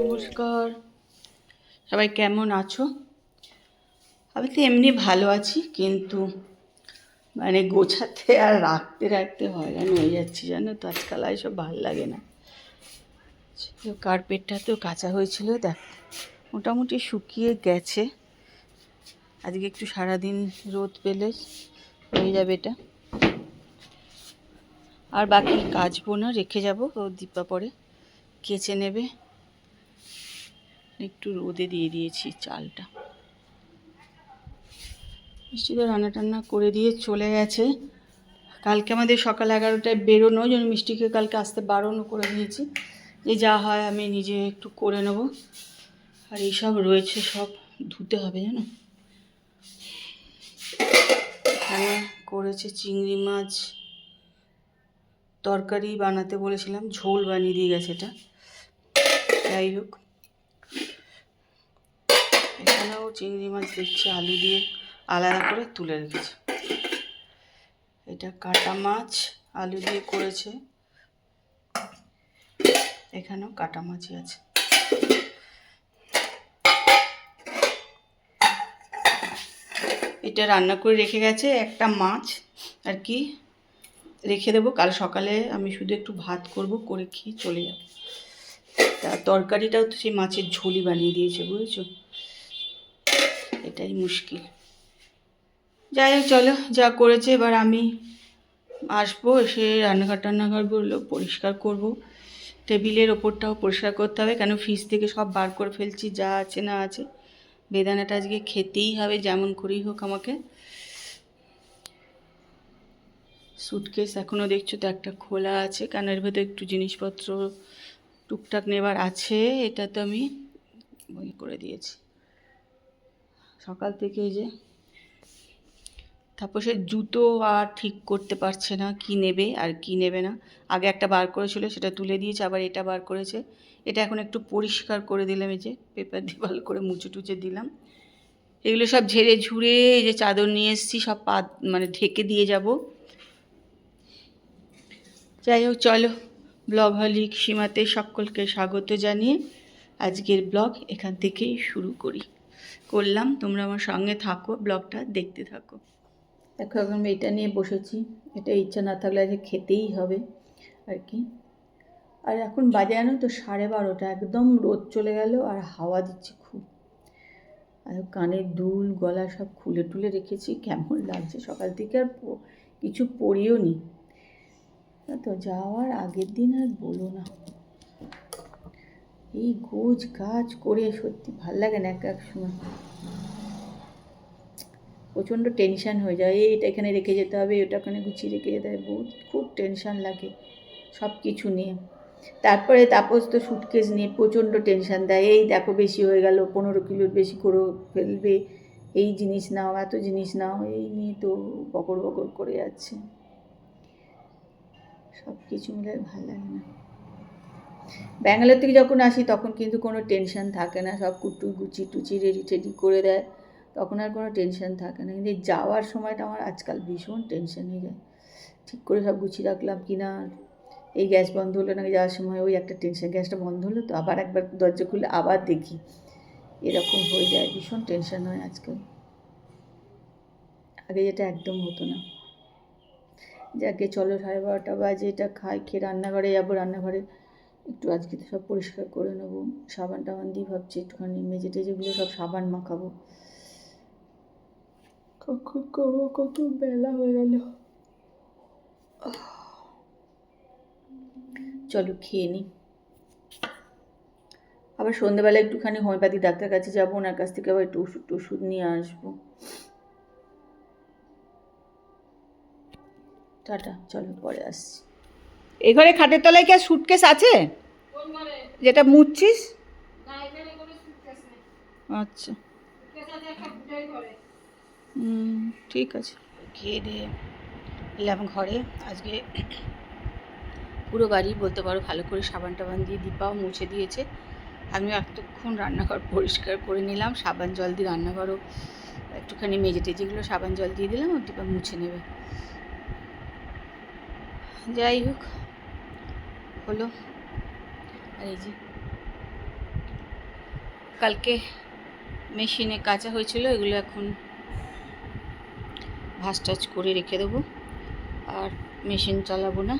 নমস্কার। সবাই কেমন আছো? আমি তো এমনি ভালো আছি, কিন্তু মানে গোছাতে আর রাখতে রাখতে হয়রান হয়ে যাচ্ছি, জানো তো? আজকাল সব ভালো লাগে না। কার্পেটটা তো কাঁচা হয়েছিল, দেখ, মোটামুটি শুকিয়ে গেছে। আজকে একটু সারাদিন রোদ পেলে হয়ে যাবে এটা। আর বাকি কাচবো না, রেখে যাব ও দীপা পরে কেচে নেবে। একটু রোদে দিয়ে দিয়েছি চালটা। মিষ্টি তো রান্না টান্না করে দিয়ে চলে গেছে। কালকে আমাদের সকাল এগারোটায় বেরোনো জন্য মিষ্টিকে কালকে আসতে বারণও করে দিয়েছি। যে যা হয় আমি নিজে একটু করে নেব। আর এইসব রয়েছে, সব ধুতে হবে, জানো? এখানে করেছে চিংড়ি মাছ তরকারি বানাতে বলেছিলাম, ঝোল বানিয়ে দিয়ে গেছে এটা। যাই হোক। এখানেও চিংড়ি মাছ দেখছি, আলু দিয়ে আলাদা করে তুলে রেখেছে। এটা কাটা মাছ, আলু দিয়ে করেছে। এখানেও কাটা মাছই আছে। এটা রান্না করে রেখে গেছে একটা মাছ, আর কি রেখে দেবো। কাল সকালে আমি শুধু একটু ভাত করব, করে খেয়ে চলে যাব। তা তরকারিটাও তো সেই মাছের ঝোলই বানিয়ে দিয়েছে, বুঝেছ? এটাই মুশকিল। যাই হোক, চলো, যা করেছে এবার আমি আসব, এসে রান্নাঘর টান্নাঘরগুলো পরিষ্কার করব। টেবিলের ওপরটাও পরিষ্কার করতে হবে, কেন ফ্রিজ থেকে সব বার করে ফেলছি, যা আছে না আছে। বেদানাটা আজকে খেতেই হবে, যেমন করেই হোক আমাকে। সুটকেস এখনও দেখছ তো একটা খোলা আছে। কেন এর ভেতরে একটু জিনিসপত্র টুকটাক নেবার আছে। এটা তো আমি ওই করে দিয়েছি। সকাল থেকে যে তারপর সে জুতো আর ঠিক করতে পারছে না, কি নেবে আর কি নেবে না। আগে একটা বার করেছিল, সেটা তুলে দিয়েছে, আবার এটা বার করেছে। এটা এখন একটু পরিষ্কার করে দিলাম, এই যে পেপার দিয়ে ভালো করে মুছে টুচে দিলাম। এগুলো সব ঝেড়ে ঝুড়ে এই যে চাদর নিয়ে এসেছি, সব পা মানে ঢেকে দিয়ে যাব। যাই হোক, চলো, ব্লগ হলিক সীমাতে সকলকে স্বাগত জানিয়ে আজকের ব্লগ এখান থেকেই শুরু করি। করলাম, তোমরা আমার সঙ্গে থাকো, ব্লগটা দেখতে থাকো। দেখো, এখন এটা নিয়ে বসেছি। এটা ইচ্ছা না থাকলে আজকে খেতেই হবে, আর কি। আর এখন বাজে জানো তো, সাড়ে বারোটা, একদম রোদ চলে গেল আর হাওয়া দিচ্ছে খুব। আর কানের দুল, গলা সব খুলে টুলে রেখেছি, কেমন লাগছে সকাল থেকে আর কিছু পরিও নি। তো যাওয়ার আগের দিন আর বলো না। এই গোজ গাছ করে সত্যি ভালো লাগে না এক এক সময়। প্রচণ্ড টেনশান হয়ে যায়। এই এটা এখানে রেখে যেতে হবে ওটা ওখানে গুছিয়ে রেখে যেতে হবে। বহুত, খুব টেনশান লাগে সব কিছু নিয়ে। তারপরে তাপস তো সুটকেস নিয়ে প্রচণ্ড টেনশান দেয়। এই দেখো বেশি হয়ে গেল, পনেরো কিলোর বেশি করে ফেলবে। এই জিনিস নাও, এত জিনিস নাও, এই নিয়ে তো বকর বকর করে যাচ্ছে। সব কিছু মিলে ভালো লাগে না। ব্যাঙ্গালোর থেকে যখন আসি, তখন কিন্তু কোনো টেনশন থাকে না। সব কুটু গুচি টুচি রেডি টেডি করে দেয়। তখন আর কোনো টেনশন থাকে না। কিন্তু যাওয়ার সময়টা আমার আজকাল ভীষণ টেনশন হয়ে যায়। ঠিক করে সব গুছিয়ে রাখলাম কি না এই গ্যাস বন্ধ হলো না যাওয়ার সময়? ওই একটা টেনশন গ্যাসটা বন্ধ হলো তো আবার একবার দরজা খুলে আবার দেখি। এরকম হয়ে যায়। ভীষণ টেনশন হয় আজকাল। আগে যেটা একদম হতো না। যাকে চলো সাড়ে বারোটা বাজে এটা খাই খেয়ে রান্নাঘরে যাব রান্নাঘরে একটু আজকে তো সব পরিষ্কার করে নেব। সাবান টাবান দিয়ে ভাবছি একটুখানি মেজে টেজেগুলো সব সাবান মাখাবো। কখন করব কত বেলা হয়ে গেল। চলো খেয়ে নিই আবার সন্ধ্যেবেলা একটুখানি হোমিওপ্যাথি ডাক্তার কাছে যাব ওনার কাছ থেকে আবার একটু ওষুধ টষুধ নিয়ে আসব। টাটা চলো পরে আসছি। এ ঘরে খাটের তলায় কি আর সুটকেস আছে? যেটা মুছছিস আচ্ছা। ঠিক আছে। খেয়ে দিয়ে এলাম ঘরে। আজকে পুরো বাড়ি বলতে পারো ভালো করে সাবান টাবান দিয়ে দীপাও মুছে দিয়েছে। আমিও এতক্ষণ রান্নাঘর পরিষ্কার করে নিলাম। সাবান জল দিয়ে রান্নাঘরও একটুখানি মেজে টেজেগুলো সাবান জল দিয়ে দিলাম আর দীপা মুছে নেবে। যাই হোক, হলো। আর এই যে, কালকে মেশিনে কাঁচা হয়েছিল, এগুলো এখন ভাস টাচ করে রেখে দেবো। আর মেশিন চালাবো না।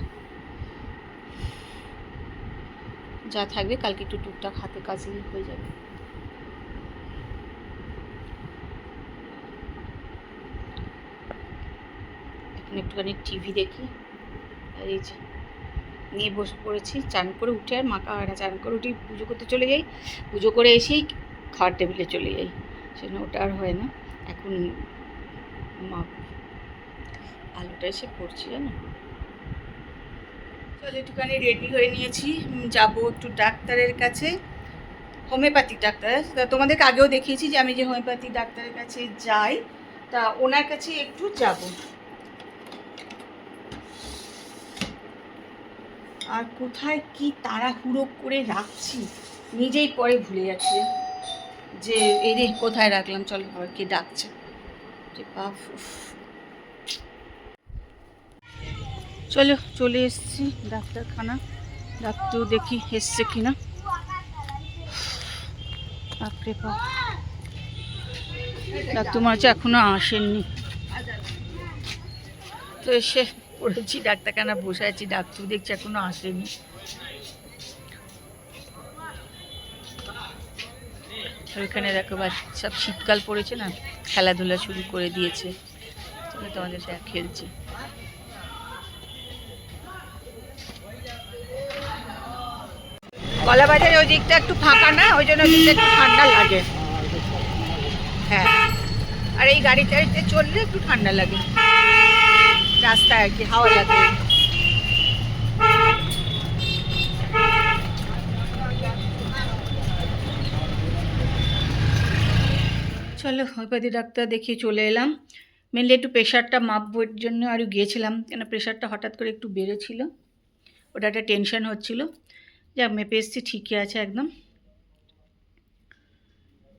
যা থাকবে, কালকে একটু টুকটাক হাতে কাজলে হয়ে যাবে। এখন একটুখানি টিভি দেখি। এই যে, নিয়ে বসে পড়েছি, চান করে উঠে আর মাখা হয় না চান করে উঠে পুজো করতে চলে যাই। পুজো করে এসেই খাওয়ার টেবিলে চলে যাই। সেজন্য ওটা আর হয় না। এখন মা আলুটা এসে পড়ছি, জানো? চলো একটুখানি রেডি হয়ে নিয়েছি। যাব একটু ডাক্তারের কাছে। হোমিওপ্যাথিক ডাক্তার। তা তোমাদেরকে আগেও দেখিয়েছি যে আমি যে হোমিওপ্যাথিক ডাক্তারের কাছে যাই, তা ওনার কাছে একটু যাব। আর কোথায় কি তাড়াহুড়ো করে রাখছি নিজেই পরে ভুলে যাচ্ছে যে এই রে কোথায় রাখলাম, চলো আবার কে ডাকছে। বাপ। চলো, চলে এসছি ডাক্তারখানা। ডাক্তার দেখি এসছে কিনা। বাপরে বাপ। ডাক্তার হচ্ছে এখনও আসেননি। তো এসে পড়েছি, ডাক্তারখানা বসে আছি ডাক্তার দেখছি, এখনও আসেনি। ওইখানে দেখো সব শীতকাল পড়েছে না, খেলাধুলা শুরু করে দিয়েছে। তোমাদের সাথে খেলছে। কলাবাজারে ওই দিকটা একটু ফাঁকা না? ওই জন্য দিকটা একটু ঠান্ডা লাগে। হ্যাঁ। আর এই গাড়ি টাড়িতে চললে একটু ঠান্ডা লাগে। রাস্তায় আর কি হাওয়া চলো হোমিওপ্যাথি ডাক্তার দেখিয়ে চলে এলাম। মেনলি একটু প্রেশারটা মাপবোর জন্য আরও গিয়েছিলাম, কেন প্রেশারটা হঠাৎ করে একটু বেড়েছিল। ওটা একটা টেনশন হচ্ছিল। যাক মেপে এসছি, ঠিকই আছে একদম।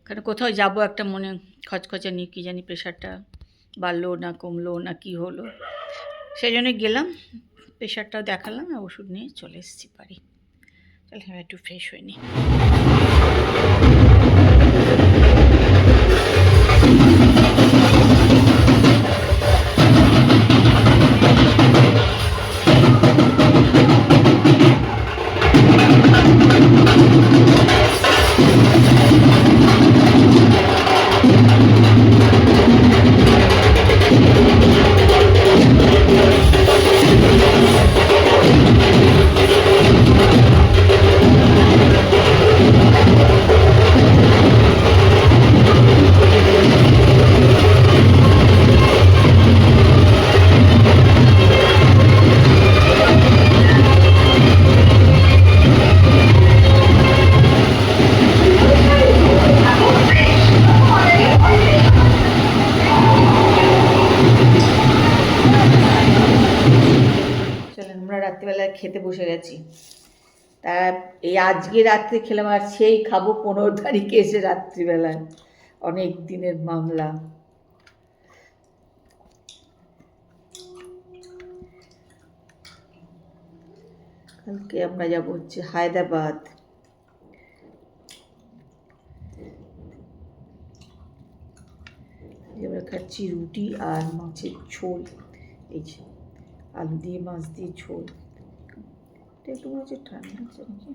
কারণ কোথাও যাব একটা মনে খচখচে নিয়ে, কী জানি প্রেশারটা বাড়লো না কমলো না কি হলো। সেই জন্য গেলাম প্রেশারটাও দেখালাম ওষুধ নিয়ে চলে এসেছি বাড়ি। তাহলে একটু ফ্রেশ হয়ে খেতে বসে গেছি। তা এই আজকে রাত্রে খেলাম আর সেই খাব পনেরো তারিখে এসে রাত্রিবেলায়। অনেক দিনের মামলা। কালকে আমরা যাব হচ্ছে হায়দ্রাবাদ। খাচ্ছি রুটি আর মাছের ঝোল। এই আলু দিয়ে, মাছ দিয়ে ঝোল। একটু মনে হচ্ছে ঠান্ডা আছে নাকি?